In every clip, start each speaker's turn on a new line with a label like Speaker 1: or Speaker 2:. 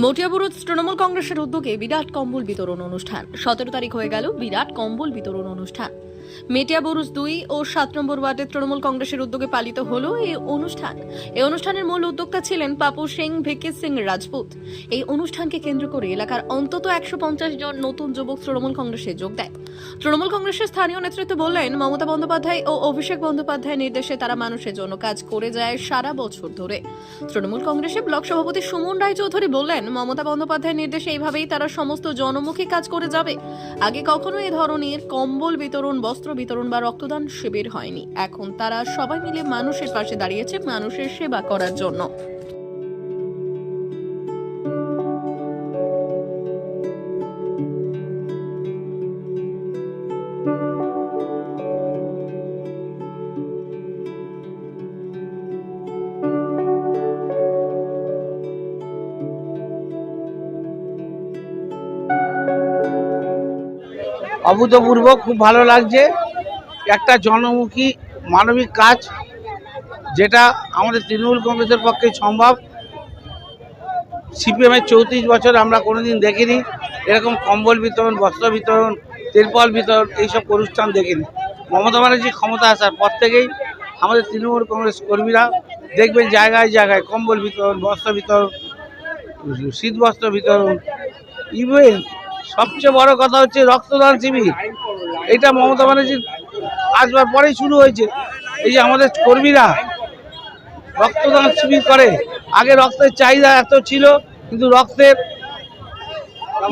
Speaker 1: মটিয়াবুরুজ তৃণমূল কংগ্রেসের উদ্যোগে বিরাট কম্বল বিতরণ অনুষ্ঠান। সতেরো তারিখ হয়ে গেল বিরাট কম্বল বিতরণ অনুষ্ঠান। মেটিয়াবুরুজ দুই ও সাত নম্বর ওয়ার্ডের তৃণমূল কংগ্রেসের উদ্যোগে পালিত হলো এই অনুষ্ঠান। এই অনুষ্ঠানের মূল উদ্যোক্তা ছিলেন পাপু সিং ভিকি সিং রাজপুত। এই অনুষ্ঠানকে কেন্দ্র করে এলাকার অন্তত একশো পঞ্চাশ জন নতুন যুবক তৃণমূল কংগ্রেসে যোগ দেয়। তৃণমূল কংগ্রেসের স্থানীয় নেতৃত্ব বললেন, মমতা বন্দ্যোপাধ্যায় ও অভিষেক বন্দ্যোপাধ্যায়ের নির্দেশে তারা মানুষের জন্য কাজ করে যায় সারা বছর ধরে। তৃণমূল কংগ্রেসের ব্লক সভাপতি সুমন রায়চৌধুরী বললেন, মমতা বন্দ্যোপাধ্যায়ের নির্দেশে এইভাবেই তারা সমস্ত জনমুখী কাজ করে যাবে। আগে কখনো এ ধরনের কম্বল বিতরণ বস্ত্র বিতরণ বা রক্তদান শিবির হয়নি। এখন তারা সবাই মিলে মানুষের পাশে দাঁড়িয়েছে মানুষের সেবা করার জন্য।
Speaker 2: অভূতপূর্ব, খুব ভালো লাগছে। একটা জনমুখী মানবিক কাজ যেটা আমাদের তৃণমূল কংগ্রেসের পক্ষে সম্ভব। সিপিএমের চৌত্রিশ বছর আমরা কোনোদিন দেখিনি। এরকম কম্বল বিতরণ, বস্ত্র বিতরণ, তেলপল বিতরণ এইসব অনুষ্ঠান দেখিনি। মমতা ব্যানার্জি ক্ষমতা আসার পর থেকেই আমাদের তৃণমূল কংগ্রেস কর্মীরা দেখবেন জায়গায় জায়গায় কম্বল বিতরণ, বস্ত্র বিতরণ শীত বস্ত্র বিতরণ ইভেন সবচেয়ে বড় কথা হচ্ছে রক্তদান শিবির। এটা মমতা ব্যানার্জির আসবার পরেই শুরু হয়েছে। এই যে আমাদের কর্মীরা রক্তদান শিবির করে, আগে রক্তের চাহিদা এত ছিল, কিন্তু রক্তের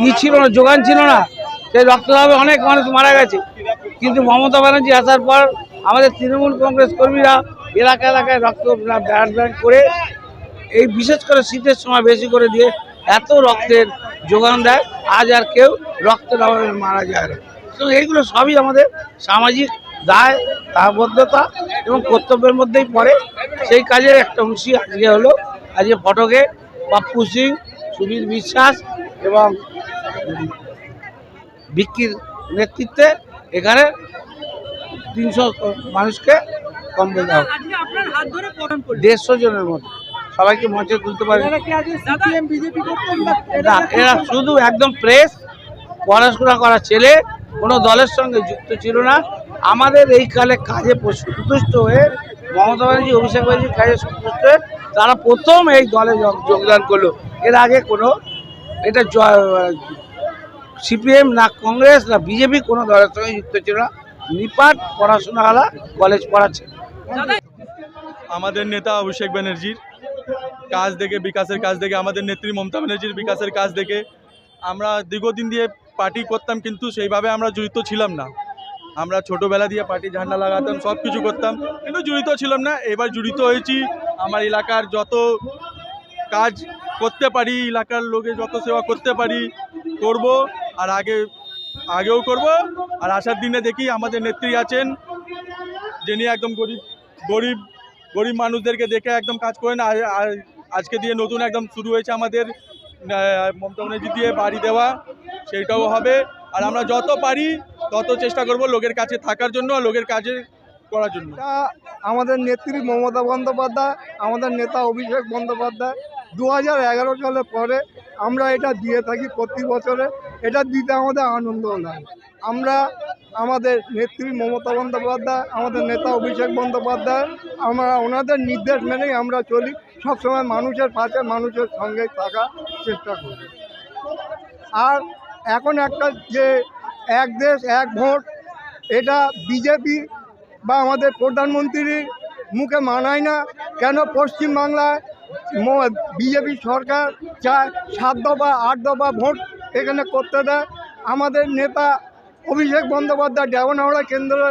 Speaker 2: ই ছিল না, যোগান ছিল না। সেই রক্তদাবে অনেক মানুষ মারা গেছে। কিন্তু মমতা ব্যানার্জি আসার পর আমাদের তৃণমূল কংগ্রেস কর্মীরা এলাকা এলাকায় রক্ত ব্লাড ব্যাংক করে, এই বিশেষ করে শীতের সময় বেশি করে দিয়ে এত রক্তের যোগান দেয় আজ আর কেউ রক্তের অভাবে মারা যায় না। তো এইগুলো সবই আমাদের সামাজিক দায় দায়বদ্ধতা এবং কর্তব্যের মধ্যেই পড়ে। সেই কাজের একটা অংশী আজকে হলো আজকে ফটকে পাপ্পু সিং সুবীর বিশ্বাস এবং বিক্রির নেতৃত্বে এখানে তিনশো মানুষকে কম্বল দেওয়া দেড়শো জনের মতো। সবাইকে মঞ্চে তুলতে পারে
Speaker 3: না?
Speaker 2: এরা শুধু একদম প্রেস পড়াশোনা করা ছেলে কোনো দলের সঙ্গে যুক্ত ছিল না। আমাদের এই কালে কাজে সন্তুষ্ট হয়ে মমতা ব্যানার্জি অভিষেক ব্যানার্জির কাজে সন্তুষ্ট হয়ে তারা প্রথম এই দলে যোগ- যোগদান করল। এর আগে কোনো এটা সিপিএম না কংগ্রেস না বিজেপি কোনো দলের সঙ্গে যুক্ত ছিল না। নিপাট পড়াশোনাওয়ালা কলেজ পড়াচ্ছে।
Speaker 4: আমাদের নেতা অভিষেক ব্যানার্জির কাজ দেখে, বিকাশের কাজ দেখে, আমাদের নেত্রী মমতা ব্যানার্জির বিকাশের কাজ দেখে। আমরা দীর্ঘদিন দিয়ে পার্টি করতাম কিন্তু সেইভাবে আমরা জড়িত ছিলাম না। আমরা ছোটোবেলা দিয়ে পার্টি ঝান্ডা লাগাতাম সব কিছু করতাম, কিন্তু জড়িত ছিলাম না। এবার জড়িত হয়েছি। আমার এলাকার যত কাজ করতে পারি, এলাকার লোকে যত সেবা করতে পারি, করব আর আগে, আগেও করব। আর আসার দিনে দেখি আমাদের নেত্রী আছেন, যিনি একদম গরিব গরিব গরিব মানুষদেরকে দেখে একদম কাজ করেন। আর আজকে দিয়ে নতুন একদম শুরু হয়েছে আমাদের মমতা ব্যানার্জি দিয়ে বাড়ি দেওয়া, সেইটাও হবে। আর আমরা যত পারি তত চেষ্টা করব লোকের কাছে থাকার জন্য লোকের কাজে করার জন্য।
Speaker 5: আমাদের নেত্রী মমতা বন্দ্যোপাধ্যায়, আমাদের নেতা অভিষেক বন্দ্যোপাধ্যায় দু হাজার এগারো সালের পরে আমরা এটা দিয়ে থাকি প্রতি বছরে। এটা দিতে আমাদের আনন্দ লাগে আমরা আমাদের নেত্রী মমতা বন্দ্যোপাধ্যায়, আমাদের নেতা অভিষেক বন্দ্যোপাধ্যায়, আমরা ওনাদের নির্দেশ মেনেই আমরা চলি। সবসময় মানুষের পাশে, মানুষের সঙ্গে থাকার চেষ্টা করি আর এখন একটা যে এক দেশ, এক ভোট, এটা বিজেপি বা আমাদের প্রধানমন্ত্রীর মুখে মানায় না। কেন পশ্চিমবাংলায় বিজেপি সরকার চায় সাত দফা, আট দফা ভোট এখানে করতে দেয়? আমাদের নেতা অভিষেক বন্দ্যোপাধ্যায় দেওয়ানহাওড়া কেন্দ্রে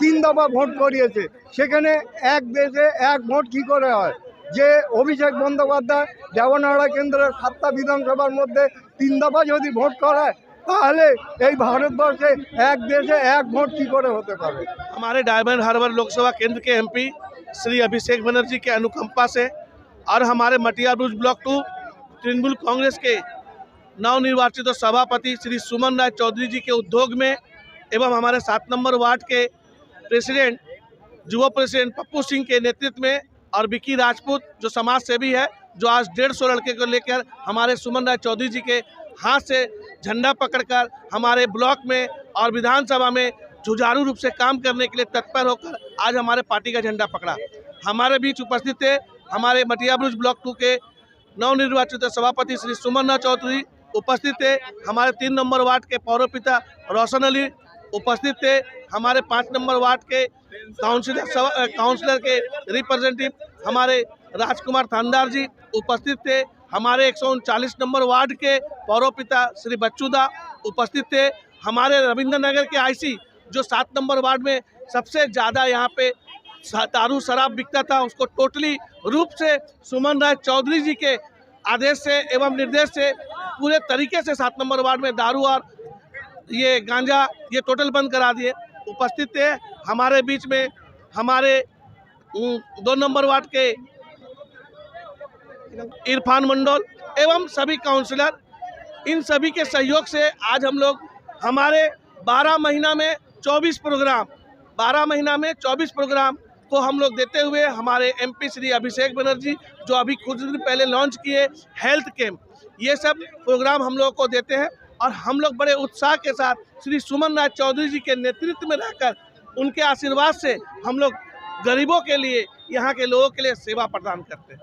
Speaker 5: তিন দফা ভোট করিয়েছে। সেখানে এক দেশে এক ভোট কী করে হয়? যে অভিষেক বন্দ্যোপাধ্যায় দেওয়ানহাওড়া কেন্দ্রের সাতটা বিধানসভার মধ্যে তিন দফা যদি ভোট করায় তাহলে এই ভারতবর্ষে এক দেশে এক ভোট কী করে হতে পারে
Speaker 6: हमारे डायमंड हार्बर लोकसभा केंद्र के एमपी श्री अभिषेक बनर्जी के अनुकंपा से और हमारे Matiabruj block two Trinamool Congress के नवनिर्वाचित सभापति श्री सुमन राय चौधरी जी के उद्योग में एवं हमारे सात नंबर वार्ड के प्रेसिडेंट युवा प्रेसिडेंट पप्पू सिंह के नेतृत्व में और विकी राजपूत, जो समाज सेवी है, जो आज डेढ़ सौ लड़के को लेकर हमारे सुमन राय चौधरी जी के हाथ से झंडा पकड़कर हमारे ब्लॉक में और विधानसभा में जुझारू रूप से काम करने के लिए तत्पर होकर आज हमारे पार्टी का झंडा पकड़ा। हमारे बीच उपस्थित थे हमारे मटिया ब्रुज ब्लॉक टू के नवनिर्वाचित सभापति श्री सुमन नाथ चौधरी, उपस्थित थे हमारे तीन नंबर वार्ड के पौर पिता रोशन अली, उपस्थित थे हमारे पाँच नंबर वार्ड के काउंसिलर काउंसिलर के रिप्रेजेंटेटिव हमारे राजकुमार थानदार जी उपस्थित थे। हमारे एक नंबर वार्ड के पौर पिता श्री बच्चूदा उपस्थित थे। हमारे रविंद्र नगर के आईसी जो सात नंबर वार्ड में सबसे ज़्यादा यहाँ पे दारू शराब बिकता था, उसको टोटली रूप से सुमन राय चौधरी जी के आदेश से एवं निर्देश से पूरे तरीके से सात नंबर वार्ड में दारू और ये गांजा ये टोटल बंद करा दिए। उपस्थित थे, हमारे बीच में, हमारे दो नंबर वार्ड के इरफान मंडल एवं सभी काउंसलर, इन सभी के सहयोग से आज हम लोग, हमारे 12 महीना में 24 प्रोग्राम 12 महीना में 24 प्रोग्राम को हम लोग देते हुए हमारे एमपी श्री अभिषेक बनर्जी, जो अभी कुछ दिन पहले लॉन्च किए हेल्थ कैंप, ये सब प्रोग्राम हम लोगों को देते हैं। और हम लोग बड़े उत्साह के साथ श्री सुमन राज चौधरी जी के नेतृत्व में रहकर उनके आशीर्वाद से हम लोग गरीबों के लिए, यहाँ के लोगों के लिए सेवा प्रदान करते हैं।